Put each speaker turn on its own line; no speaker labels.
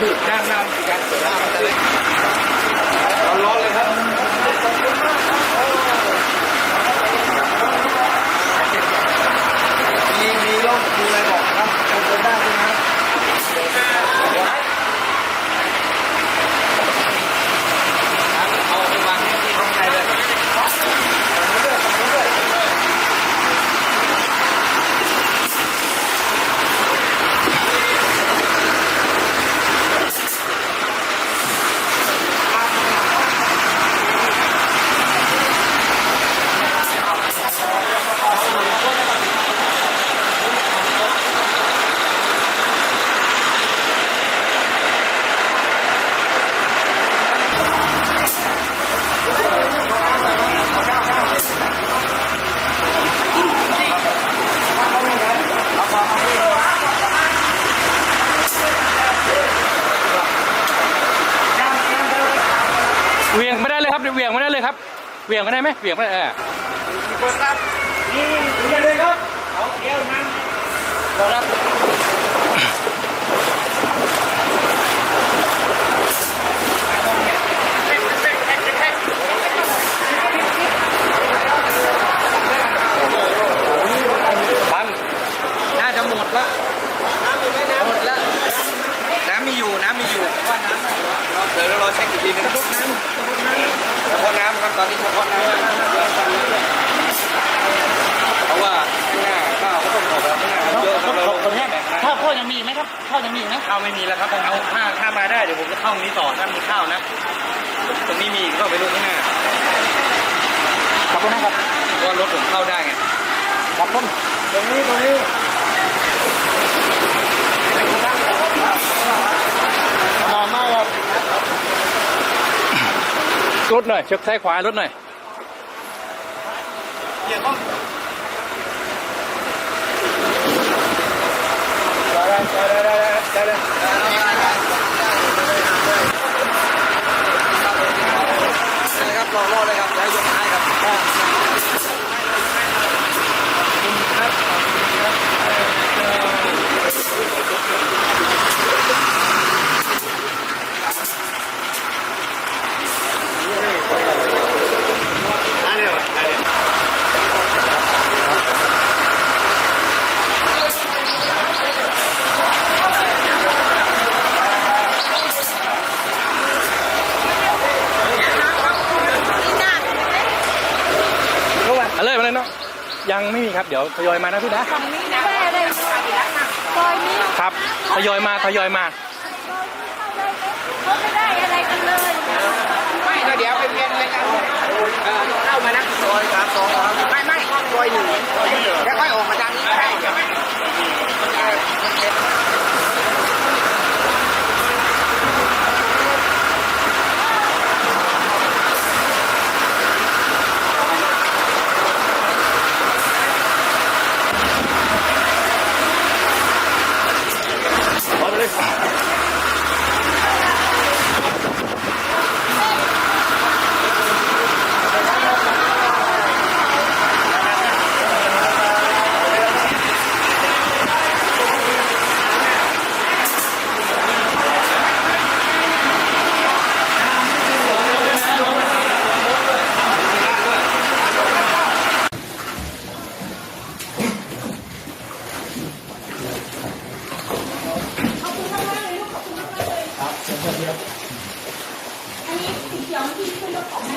พี่นั่งนั่งกันร้อนเลยครับมีมีร่มมีอะไรบอกครับคนเดินได้ใช่ไหมครับเอาไปวางที่ข้างในเลยเห วี่ยงไม่ได้เลยครับเหวี่ยงไม่ได้เลยครับเหวี่ยงไม่ได้ไหมเหวี่ยงไม่ได้เออ
นี่นี่เลยครับเอาเดียวนั่ง
ครับบังน่าจะหมดละหมดละน้ำมีอยู่ น้ำมีอยู่เดี๋ยวเราเช็คอีกทีนึงเฉพาะน้ำ เฉพาะน้ำครับตอนนี้เฉพาะน้ำเพราะว่าข้างหน้าข้าวก็ต้องออกแล้วข้างหน้าเยอะครับเราลง
คนนี้ข้าวข้าวยังมีไหมครับข้าวยังมีไหม
ข้าวไม่มีแล้วครับผมเอาถ้าถ้ามาได้เดี๋ยวผมจะเข้าตรงนี้ต่อถ้ามีข้าวนะตรงนี้มีก็ไปลงข้างหน้า
ขอบคุณนะครับ
เพราะว่ารถผมเข้าได้ไง
ขอบคุณตรงนี้ตรงนี้นอนมากครับ
รถหน่อยเช็คซ้ายขวารถหน่อย
เดี๋ยวก็ได้ได้ได้ได้ได้ได้
นะครับรอรอเลยครับแล้วยกท้ายครับเอาเลยมาเลยเนาะ ยังไม่มีครับ เดี๋ยวทยอยมานะพี่นะ
ฝั่งนี้ไม่ได้อะไรเลยซอยนี้
ครับทยอยมาทยอยมา
เขาไม่ได้อะไรกันเลย
ไม่เดี๋ยวไปเวียนเลยกันเข้ามานะซอยสามสองไม่ไม่ซอยหนึ่งแล้วค่อยออกมาทางนี้ก็ได้
อันนี้สีเขียวที่ขึ้นรถของใ